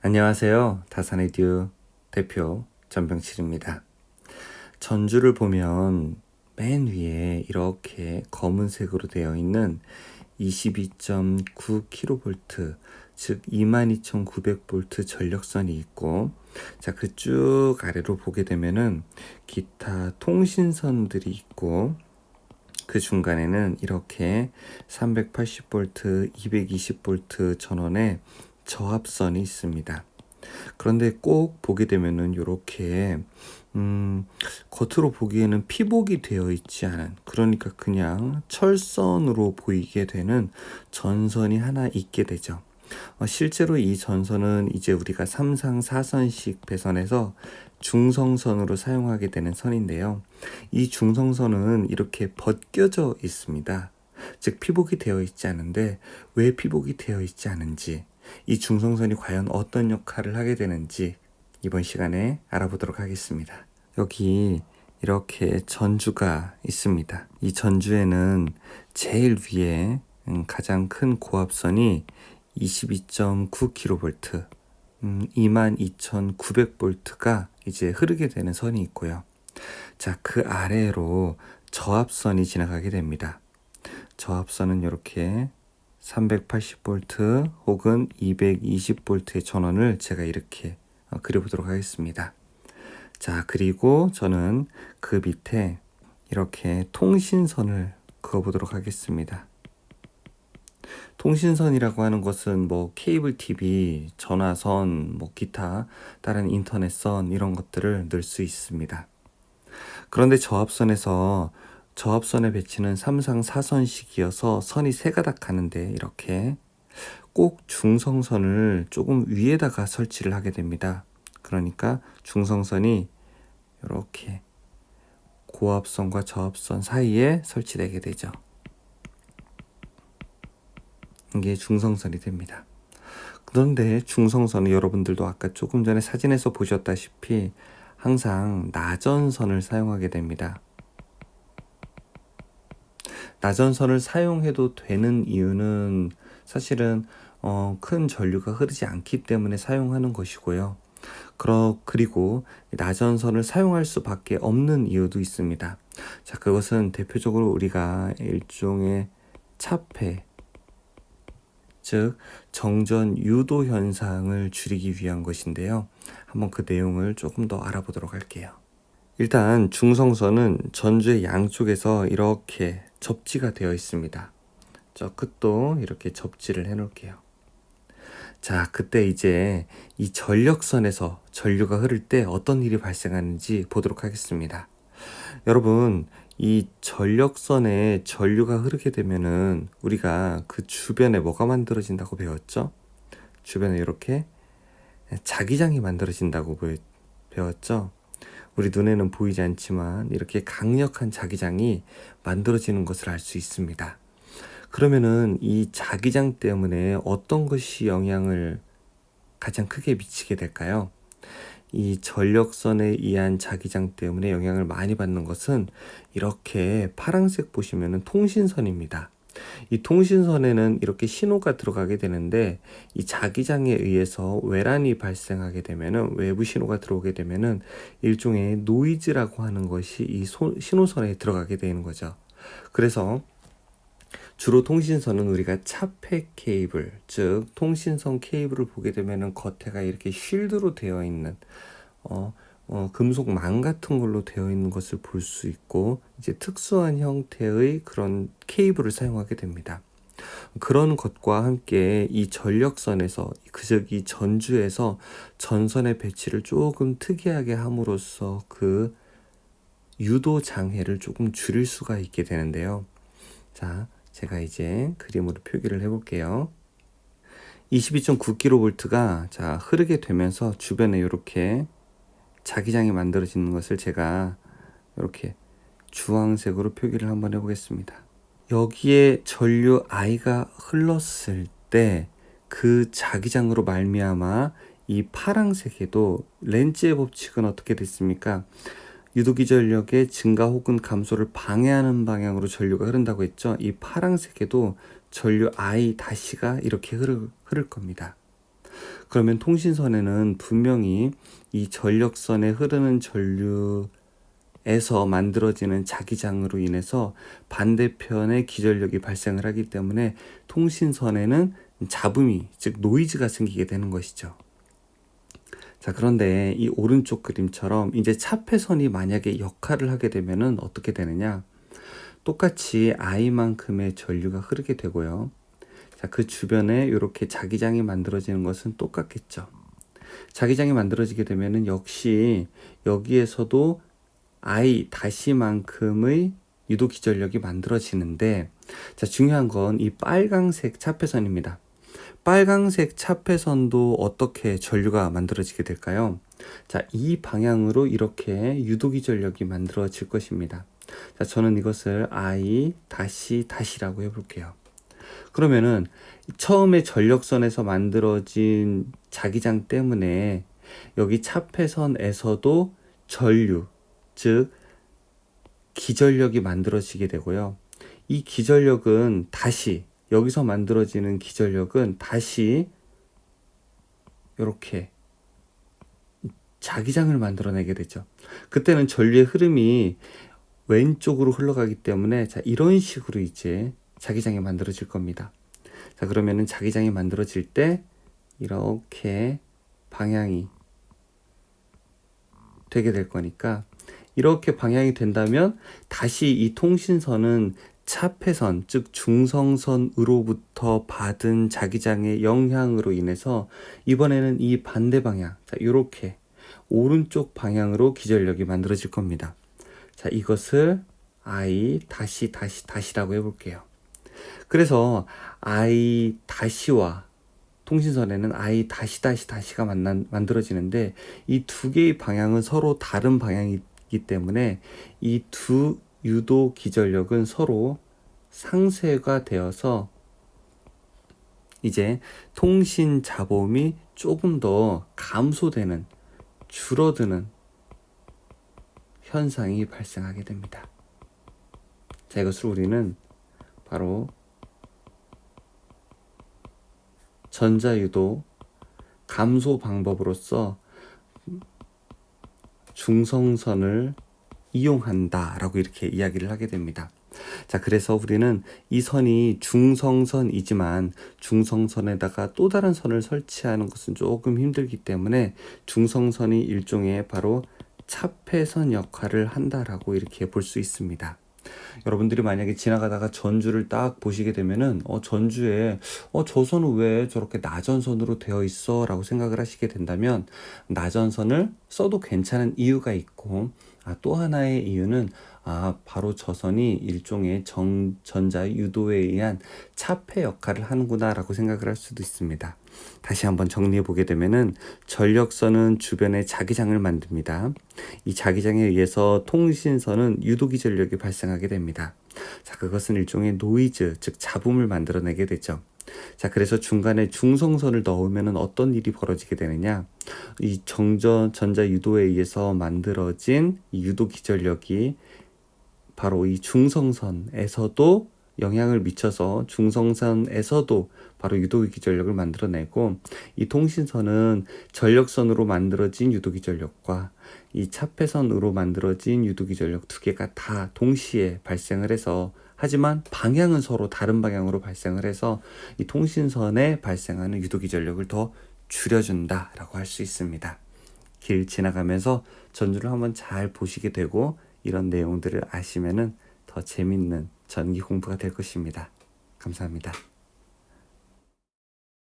안녕하세요. 다산의 듀 대표 전병칠입니다. 전주를 보면 맨 위에 이렇게 검은색으로 되어 있는 22.9kV, 즉 22,900V 전력선이 있고, 자, 그 쭉 아래로 보게 되면은 기타 통신선들이 있고, 그 중간에는 이렇게 380V, 220V 전원의 저합선이 있습니다. 그런데 꼭 보게 되면은 이렇게 음, 겉으로 보기에는 피복이 되어 있지 않은 그러니까 그냥 철선으로 보이게 되는 전선이 하나 있게 되죠. 어, 실제로 이 전선은 이제 우리가 3상 4선식 배선에서 중성선으로 사용하게 되는 선인데요. 이 중성선은 이렇게 벗겨져 있습니다. 즉 피복이 되어 있지 않은데 왜 피복이 되어 있지 않은지 이 중성선이 과연 어떤 역할을 하게 되는지 이번 시간에 알아보도록 하겠습니다. 여기 이렇게 전주가 있습니다. 이 전주에는 제일 위에 음, 가장 큰 고압선이 22.9kV, 22,900V가 이제 흐르게 되는 선이 있고요. 자, 그 아래로 저압선이 지나가게 됩니다. 저압선은 이렇게 380V 혹은 220V의 전원을 제가 이렇게 어, 그려보도록 하겠습니다. 자, 그리고 저는 그 밑에 이렇게 통신선을 그어보도록 하겠습니다. 통신선이라고 하는 것은 뭐 케이블 TV, 전화선, 뭐 기타 다른 인터넷선 이런 것들을 넣을 수 있습니다. 그런데 저압선에서 저압선의 배치는 3상 4선식이어서 선이 세 가닥 가는데 이렇게 꼭 중성선을 조금 위에다가 설치를 하게 됩니다. 그러니까 중성선이 이렇게 고압선과 저압선 사이에 설치되게 되죠. 이게 중성선이 됩니다. 그런데 중성선은 여러분들도 아까 조금 전에 사진에서 보셨다시피 항상 나전선을 사용하게 됩니다. 나전선을 사용해도 되는 이유는 사실은 어, 큰 전류가 흐르지 않기 때문에 사용하는 것이고요. 그러, 그리고 나전선을 사용할 수밖에 없는 이유도 있습니다. 자, 그것은 대표적으로 우리가 일종의 차폐, 즉 정전 유도 현상을 줄이기 위한 것인데요. 한번 그 내용을 조금 더 알아보도록 할게요. 일단 중성선은 전주의 양쪽에서 이렇게 접지가 되어 있습니다. 저 끝도 이렇게 접지를 해 놓을게요. 자, 그때 이제 이 전력선에서 전류가 흐를 때 어떤 일이 발생하는지 보도록 하겠습니다. 여러분, 이 전력선에 전류가 흐르게 되면은 우리가 그 주변에 뭐가 만들어진다고 배웠죠? 주변에 이렇게 자기장이 만들어진다고 배웠죠? 우리 눈에는 보이지 않지만 이렇게 강력한 자기장이 만들어지는 것을 알 수 있습니다. 그러면은 이 자기장 때문에 어떤 것이 영향을 가장 크게 미치게 될까요? 이 전력선에 의한 자기장 때문에 영향을 많이 받는 것은 이렇게 파란색 보시면은 통신선입니다. 이 통신선에는 이렇게 신호가 들어가게 되는데 이 자기장에 의해서 외란이 발생하게 되면은 외부 신호가 들어오게 되면은 일종의 노이즈라고 하는 것이 이 소, 신호선에 들어가게 되는 거죠. 그래서 주로 통신선은 우리가 차폐 케이블, 즉 통신선 케이블을 보게 되면은 겉에가 이렇게 쉴드로 되어 있는 어, 어, 금속 망 같은 걸로 되어 있는 것을 볼 수 있고 이제 특수한 형태의 그런 케이블을 사용하게 됩니다. 그런 것과 함께 이 전력선에서 그즉 이 전주에서 전선의 배치를 조금 특이하게 함으로써 그 유도 장애를 조금 줄일 수가 있게 되는데요. 자, 제가 이제 그림으로 표기를 해 볼게요. 22.9kV가 자, 흐르게 되면서 주변에 이렇게 자기장이 만들어지는 것을 제가 이렇게 주황색으로 표기를 한번 해보겠습니다. 여기에 전류 I가 흘렀을 때 그 자기장으로 말미암아 이 파랑색에도 렌즈의 법칙은 어떻게 됐습니까? 유도기 전력의 증가 혹은 감소를 방해하는 방향으로 전류가 흐른다고 했죠. 이 파랑색에도 전류 I 다시가 이렇게 흐를, 흐를 겁니다. 그러면 통신선에는 분명히 이 전력선에 흐르는 전류에서 만들어지는 자기장으로 인해서 반대편에 기전력이 발생을 하기 때문에 통신선에는 잡음이, 즉 노이즈가 생기게 되는 것이죠. 자, 그런데 이 오른쪽 그림처럼 이제 차폐선이 만약에 역할을 하게 되면은 어떻게 되느냐? 똑같이 I만큼의 전류가 흐르게 되고요. 자, 그 주변에 이렇게 자기장이 만들어지는 것은 똑같겠죠. 자기장이 만들어지게 되면은 역시 여기에서도 I 다시만큼의 유도 기전력이 만들어지는데 자, 중요한 건 이 빨강색 차폐선입니다. 빨강색 차폐선도 어떻게 전류가 만들어지게 될까요? 자, 이 방향으로 이렇게 유도기 전력이 만들어질 것입니다. 자, 저는 이것을 I 다시 다시라고 해볼게요. 그러면은 처음에 전력선에서 만들어진 자기장 때문에 여기 차폐선에서도 전류, 즉 기전력이 만들어지게 되고요. 이 기전력은 다시 여기서 만들어지는 기전력은 다시 이렇게 자기장을 만들어내게 되죠. 그때는 전류의 흐름이 왼쪽으로 흘러가기 때문에 자 이런 식으로 이제 자기장이 만들어질 겁니다. 자 그러면은 자기장이 만들어질 때 이렇게 방향이 되게 될 거니까 이렇게 방향이 된다면 다시 이 통신선은 차폐선, 즉 중성선으로부터 받은 자기장의 영향으로 인해서 이번에는 이 반대 방향, 자, 이렇게 오른쪽 방향으로 기전력이 만들어질 겁니다. 자, 이것을 I 다시 다시 다시라고 해볼게요. 그래서 I 다시와 통신선에는 I 다시 다시 다시가 만난, 만들어지는데 이 두 개의 방향은 서로 다른 방향이기 때문에 이 두 유도 기전력은 서로 상쇄가 되어서 이제 통신 잡음이 조금 더 감소되는 줄어드는 현상이 발생하게 됩니다. 자, 이것을 우리는 바로 전자유도 감소 방법으로서 중성선을 이용한다라고 이렇게 이야기를 하게 됩니다. 자, 그래서 우리는 이 선이 중성선이지만 중성선에다가 또 다른 선을 설치하는 것은 조금 힘들기 때문에 중성선이 일종의 바로 차폐선 역할을 한다라고 이렇게 볼 수 있습니다. 여러분들이 만약에 지나가다가 전주를 딱 보시게 되면은 어 전주에 어 저 선은 왜 저렇게 나전선으로 되어 있어라고 생각을 하시게 된다면 나전선을 써도 괜찮은 이유가 있고 아, 또 하나의 이유는 아, 바로 저선이 일종의 정, 전자 유도에 의한 차폐 역할을 하는구나라고 생각을 할 수도 있습니다. 다시 한번 정리해 보게 되면은 전력선은 주변에 자기장을 만듭니다. 이 자기장에 의해서 통신선은 유도기 전력이 발생하게 됩니다. 자, 그것은 일종의 노이즈, 즉 잡음을 만들어내게 되죠. 자, 그래서 중간에 중성선을 넣으면 어떤 일이 벌어지게 되느냐? 이 정전 전자 유도에 의해서 만들어진 이 유도 기전력이 바로 이 중성선에서도 영향을 미쳐서 중성선에서도 바로 유도기 전력을 만들어내고 이 통신선은 전력선으로 만들어진 유도기 전력과 이 차폐선으로 만들어진 유도기 전력 두 개가 다 동시에 발생을 해서 하지만 방향은 서로 다른 방향으로 발생을 해서 이 통신선에 발생하는 유도기 전력을 더 줄여준다라고 할 수 있습니다. 길 지나가면서 전주를 한번 잘 보시게 되고 이런 내용들을 아시면은 더 재밌는 전기 공부가 될 것입니다. 감사합니다.